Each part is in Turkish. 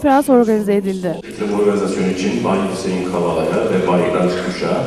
konferans organize edildi. İklim organizasyonu için Bay Hüseyin Kavala'ya ve Bay İlhan Kuş'a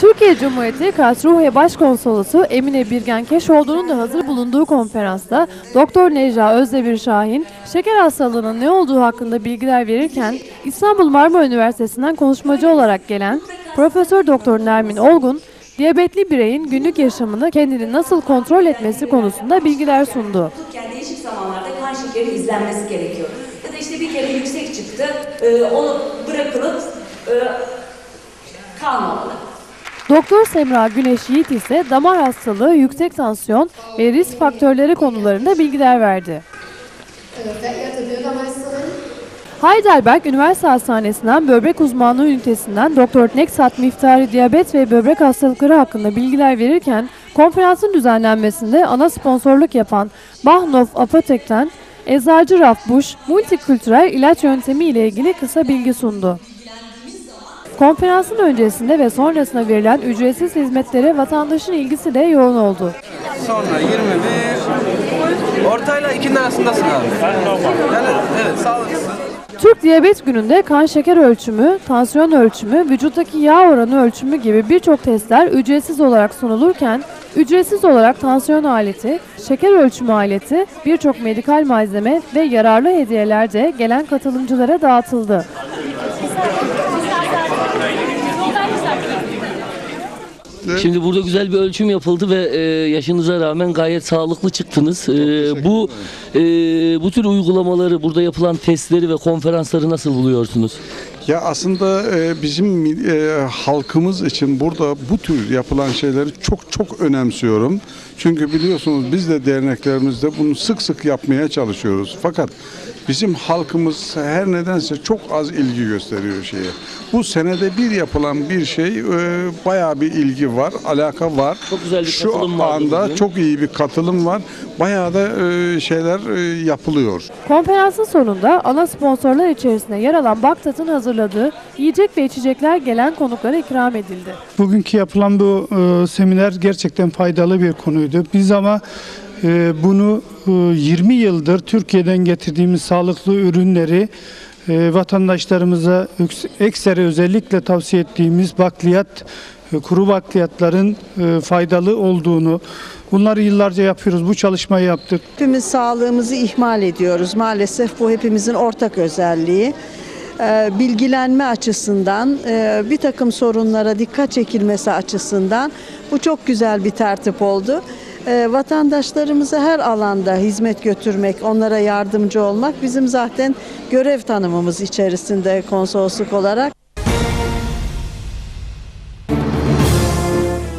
Türkiye Cumhuriyeti Karlsruhe Başkonsolosu Emine Birgen Keşoğlu'nun da hazır bulunduğu konferansta Doktor Necla Özdemir Şahin, şeker hastalığının ne olduğu hakkında bilgiler verirken İstanbul Marmara Üniversitesi'nden konuşmacı olarak gelen Profesör Doktor Nermin Olgun, diyabetli bireyin günlük yaşamını kendini nasıl kontrol etmesi konusunda bilgiler sundu. Yani değişik zamanlarda kan şekeri izlenmesi gerekiyor. İşte bir kere yüksek çıktı, e, o bırakılıp e, kalmamalı. Doktor Semra Güneş Yiğit ise damar hastalığı, yüksek tansiyon ve risk faktörleri konularında bilgiler verdi. Heidelberg Üniversite Hastanesi'nden böbrek uzmanlığı ünitesinden Dr. Neksat Miftari diyabet ve böbrek hastalıkları hakkında bilgiler verirken konferansın düzenlenmesinde ana sponsorluk yapan Bahnhof Apotek'ten Eczacı Raf Bush, multikültürel ilaç yöntemi ile ilgili kısa bilgi sundu. Konferansın öncesinde ve sonrasında verilen ücretsiz hizmetlere vatandaşın ilgisi de yoğun oldu. Sonra 21 ortayla ikinin arasındasın abi. Yani evet sağlıklısın. Türk Diyabet Günü'nde kan şeker ölçümü, tansiyon ölçümü, vücuttaki yağ oranı ölçümü gibi birçok testler ücretsiz olarak sunulurken, ücretsiz olarak tansiyon aleti, şeker ölçümü aleti, birçok medikal malzeme ve yararlı hediyeler de gelen katılımcılara dağıtıldı. Şimdi burada güzel bir ölçüm yapıldı ve e, yaşınıza rağmen gayet sağlıklı çıktınız. E, bu e, bu tür uygulamaları, burada yapılan testleri ve konferansları nasıl buluyorsunuz? Ya aslında e, bizim e, halkımız için burada bu tür yapılan şeyleri çok çok önemsiyorum. Çünkü biliyorsunuz biz de derneklerimizde bunu sık sık yapmaya çalışıyoruz. Fakat bizim halkımız her nedense çok az ilgi gösteriyor şeye. Bu senede bir yapılan bir şey e, bayağı bir ilgi var, alaka var. Çok güzel bir Şu katılım vardı anda bugün. çok iyi bir katılım var. Bayağı da e, şeyler e, yapılıyor. Konferansın sonunda ana sponsorlar içerisinde yer alan Baktat'ın hazırladığı yiyecek ve içecekler gelen konuklara ikram edildi. Bugünkü yapılan bu e, seminer gerçekten faydalı bir konuydu. Biz ama bunu e, 20 yıldır Türkiye'den getirdiğimiz sağlıklı ürünleri e, vatandaşlarımıza ekstra özellikle tavsiye ettiğimiz bakliyat, e, kuru bakliyatların e, faydalı olduğunu bunları yıllarca yapıyoruz. Bu çalışmayı yaptık. Hepimiz sağlığımızı ihmal ediyoruz. Maalesef bu hepimizin ortak özelliği. Ee, Bilgilenme açısından, e, bir takım sorunlara dikkat çekilmesi açısından bu çok güzel bir tertip oldu. Ee, Vatandaşlarımıza her alanda hizmet götürmek, onlara yardımcı olmak bizim zaten görev tanımımız içerisinde konsolosluk olarak.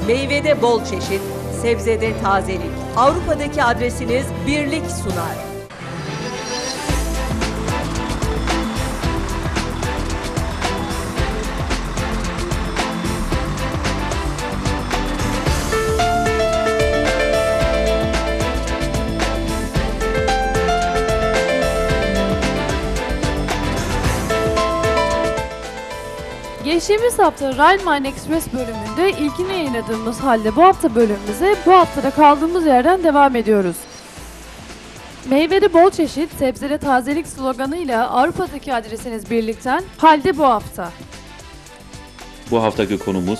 Meyvede bol çeşit, sebzede tazelik. Avrupa'daki adresiniz Birlik sunar. Geçtiğimiz hafta Rhein-Main Express bölümünde ilkini yayınladığımız halde bu hafta bölümümüze bu haftada kaldığımız yerden devam ediyoruz. Meyvede bol çeşit, sebzede tazelik sloganıyla Avrupa'daki adresiniz birlikten halde bu hafta. Bu haftaki konumuz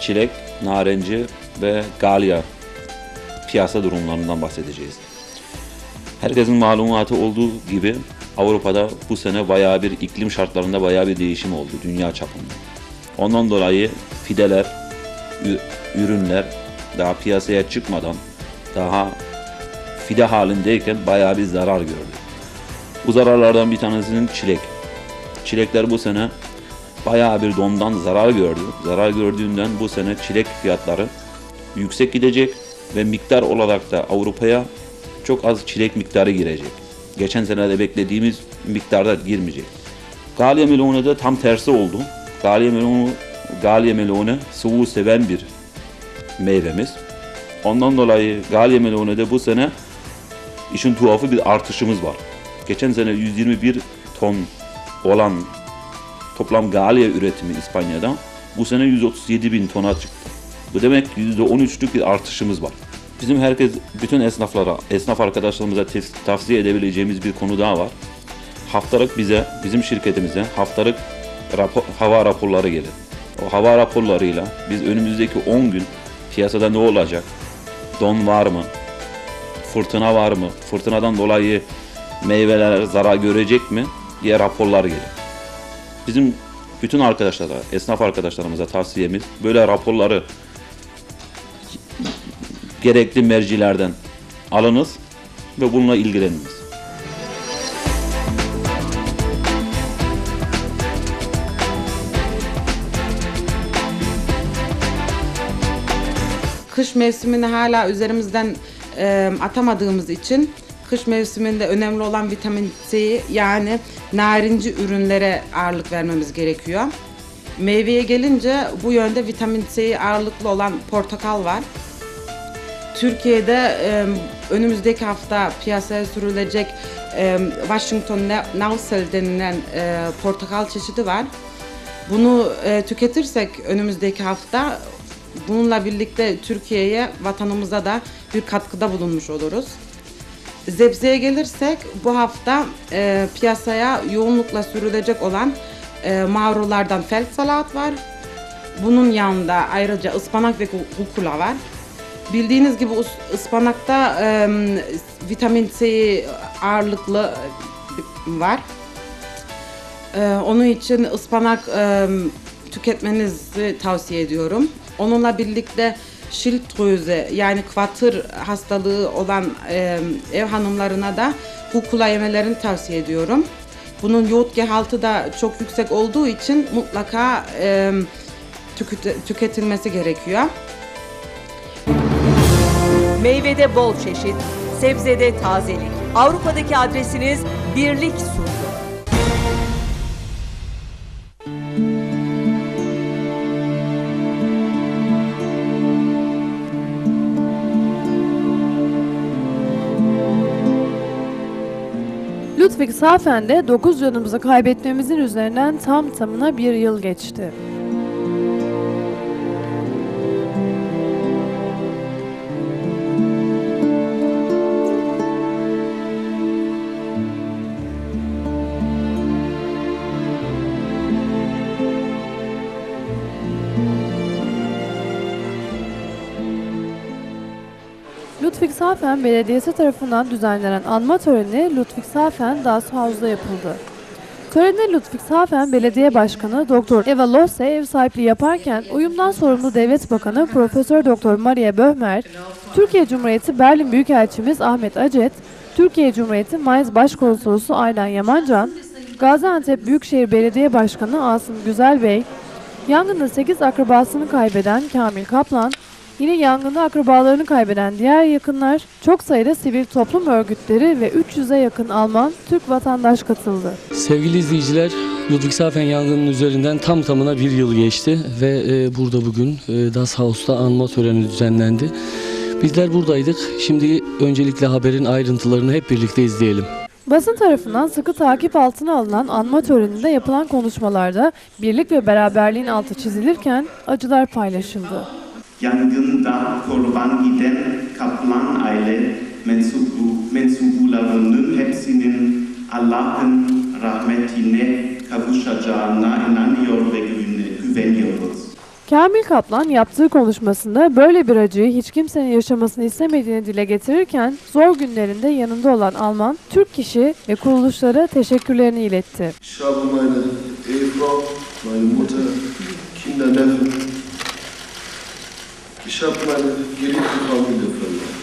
çilek, narenci ve galya piyasa durumlarından bahsedeceğiz. Herkesin malumatı olduğu gibi Avrupa'da bu sene bayağı bir iklim şartlarında bayağı bir değişim oldu dünya çapında. Ondan dolayı fideler, ürünler daha piyasaya çıkmadan daha fide halindeyken bayağı bir zarar gördü. Bu zararlardan bir tanesinin çilek. Çilekler bu sene bayağı bir dondan zarar gördü. Zarar gördüğünden bu sene çilek fiyatları yüksek gidecek ve miktar olarak da Avrupa'ya çok az çilek miktarı girecek. Geçen senede beklediğimiz miktarda girmeyecek. Galya melonu da tam tersi oldu. Galya melonu, Galya melonu soğuğu seven bir meyvemiz. Ondan dolayı Galya melonu da bu sene işin tuhafı bir artışımız var. Geçen sene 121 ton olan toplam Galya üretimi İspanya'da bu sene 137 bin tona çıktı. Bu demek %13'lük bir artışımız var. Bizim herkes, bütün esnaflara, esnaf arkadaşlarımıza tavsiye edebileceğimiz bir konu daha var. haftalık bize, bizim şirketimize haftalık rapor, hava raporları gelir. O hava raporlarıyla biz önümüzdeki 10 gün piyasada ne olacak, don var mı, fırtına var mı, fırtınadan dolayı meyveler zarar görecek mi diye raporlar gelir. Bizim bütün arkadaşlara, esnaf arkadaşlarımıza tavsiyemiz böyle raporları gerekli mercilerden alınız ve bununla ilgileniniz. kış mevsimini hala üzerimizden e, atamadığımız için kış mevsiminde önemli olan vitamin C'yi yani narinci ürünlere ağırlık vermemiz gerekiyor. Meyveye gelince bu yönde vitamin C'yi ağırlıklı olan portakal var. Türkiye'de önümüzdeki hafta piyasaya sürülecek e, Washington Nausel denilen portakal çeşidi var. Bunu e, tüketirsek önümüzdeki hafta bununla birlikte Türkiye'ye, vatanımıza da bir katkıda bulunmuş oluruz. Zebzeye gelirsek bu hafta e, piyasaya yoğunlukla sürülecek olan e, mağrulardan felt salat var. Bunun yanında ayrıca ıspanak ve kukula var. Bildiğiniz gibi ıspanakta e, vitamin C ağırlıklı var. E, onun için ıspanak e, tüketmenizi tavsiye ediyorum. Onunla birlikte şiltröze yani kvatır hastalığı olan e, ev hanımlarına da kukula yemelerini tavsiye ediyorum. Bunun yoğurt gehaltı da çok yüksek olduğu için mutlaka e, tüket- tüketilmesi gerekiyor. Meyvede bol çeşit, sebzede tazelik. Avrupa'daki adresiniz Birlik sundu. Ludwig Safen'de 9 canımızı kaybetmemizin üzerinden tam tamına bir yıl geçti. Ludwig Safen Belediyesi tarafından düzenlenen anma töreni Ludwig Safen Das Haus'da yapıldı. Törende Ludwig Safen Belediye Başkanı Dr. Eva Losse ev sahipliği yaparken uyumdan sorumlu Devlet Bakanı Profesör Doktor Maria Böhmer, Türkiye Cumhuriyeti Berlin Büyükelçimiz Ahmet Acet, Türkiye Cumhuriyeti Mainz Başkonsolosu Aylan Yamancan, Gaziantep Büyükşehir Belediye Başkanı Asım Güzelbey, yangında 8 akrabasını kaybeden Kamil Kaplan, Yine yangında akrabalarını kaybeden diğer yakınlar, çok sayıda sivil toplum örgütleri ve 300'e yakın Alman, Türk vatandaş katıldı. Sevgili izleyiciler, Ludwig Safen yangının üzerinden tam tamına bir yıl geçti ve e, burada bugün e, Das Haus'ta anma töreni düzenlendi. Bizler buradaydık. Şimdi öncelikle haberin ayrıntılarını hep birlikte izleyelim. Basın tarafından sıkı takip altına alınan anma töreninde yapılan konuşmalarda birlik ve beraberliğin altı çizilirken acılar paylaşıldı. Yangında kurban giden kaplan aile mensubu, mensubularının hepsinin Allah'ın rahmetine kavuşacağına inanıyor ve güveni- güveniyoruz. Kamil Kaplan yaptığı konuşmasında böyle bir acıyı hiç kimsenin yaşamasını istemediğini dile getirirken zor günlerinde yanında olan Alman, Türk kişi ve kuruluşlara teşekkürlerini iletti. Ich habe meine Ehefrau, meine Mutter, Kinder, Neffen. Meine geliebte Familie verloren.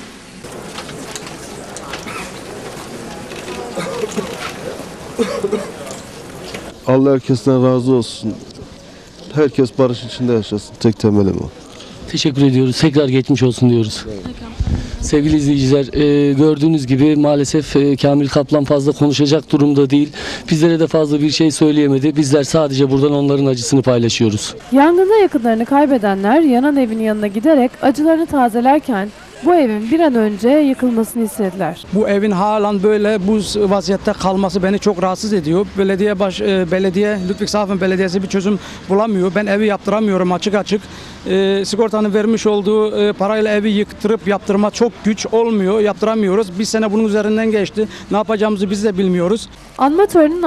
Allah herkesten razı olsun. Herkes barış içinde yaşasın. Tek temelim o. Teşekkür ediyoruz. Tekrar geçmiş olsun diyoruz. Sevgili izleyiciler, e, gördüğünüz gibi maalesef e, Kamil Kaplan fazla konuşacak durumda değil. Bizlere de fazla bir şey söyleyemedi. Bizler sadece buradan onların acısını paylaşıyoruz. Yangında yakınlarını kaybedenler yanan evin yanına giderek acılarını tazelerken bu evin bir an önce yıkılmasını istediler. Bu evin halen böyle bu vaziyette kalması beni çok rahatsız ediyor. Belediye baş e, belediye Ludwigshafen Belediyesi bir çözüm bulamıyor. Ben evi yaptıramıyorum açık açık. E, sigortanın vermiş olduğu e, parayla evi yıktırıp yaptırma çok güç olmuyor. Yaptıramıyoruz. Bir sene bunun üzerinden geçti. Ne yapacağımızı biz de bilmiyoruz. Anma töreninin